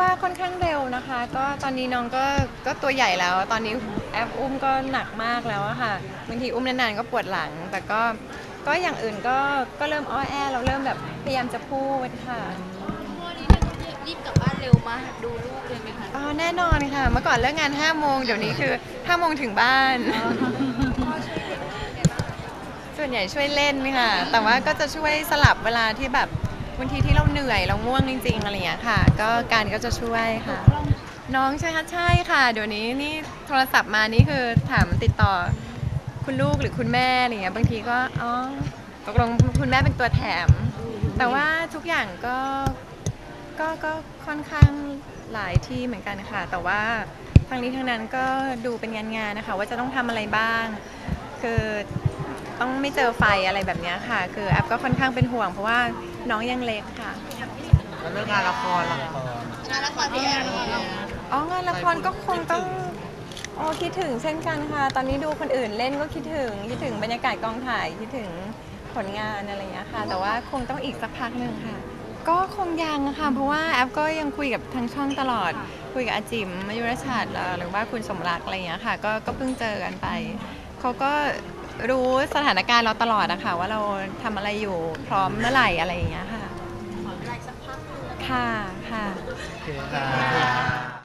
ว่าค่อนข้างเร็วนะคะ ก็ตอนนี้น้องก็ก็ตัวใหญ่แล้ว ตอนนี้แอปอุ้มก็หนักมากแล้วอะค่ะบางทีอุ้มนานๆก็ปวดหลัง แต่ก็ก็อย่างอื่นก็ก็เริ่มอ้อแอเราเริ่มแบบพยายามจะพูดค่ะวันนี้รีบกลับบ้านเร็วมาดูลูกเลยไหมคะอ๋อแน่นอนค่ะ เมื่อก่อนเลิกงาน5โมงเดี๋ยวนี้คือ5โมงถึงบ้าน ส่วนใหญ่ช่วยเล่นค่ะ แต่ว่าก็จะช่วยสลับเวลาที่แบบ บางทีที่เราเหนื่อยเราง่วงจริง ๆอะไรอย่างเงี้ยค่ะ ก็การก็จะช่วยค่ะ น้องใช่ไหมคะใช่ค่ะ เดี๋ยวนี้นี่โทรศัพท์มานี่คือถามติดต่อคุณลูกหรือคุณแม่อะไรเงี้ยบางทีก็อ๋อตกลงคุณแม่เป็นตัวแถม แต่ว่าทุกอย่างก็ก็ก็ค่อนข้างหลายที่เหมือนกันค่ะ แต่ว่าทางนี้ทางนั้นก็ดูเป็นงานงานนะคะ ว่าจะต้องทำอะไรบ้าง คือ ต้องไม่เจอไฟอะไรแบบเนี้ยค่ะ คือแอปก็ค่อนข้างเป็นห่วง เพราะว่าน้องยังเล็กค่ะ แล้วเรื่องงานละครละครงานละครพี่แอนอ๋องานละครก็คงต้องโอ้คิดถึงเช่นกันค่ะ ตอนนี้ดูคนอื่นเล่นก็คิดถึงคิดถึงบรรยากาศกองถ่ายคิดถึงผลงานอะไรอย่างเงี้ยค่ะ แต่ว่าคงต้องอีกสักพักหนึ่งค่ะ ก็คงยังค่ะเพราะว่าแอปก็ยังคุยกับทางช่องตลอด คุยกับอาจิมมายุรชาติหรือว่าคุณสมรักอะไรอย่างเงี้ยค่ะ ก็ก็เพิ่งเจอกันไปเขาก็ รู้สถานการณ์เราตลอดนะคะว่าเราทำอะไรอยู่พร้อมเมื่อไหร่อะไรอย่างเงี้ยค่ะ ขอเวลาอีกสักพักหนึ่ง ค่ะค่ะ โอเคค่ะ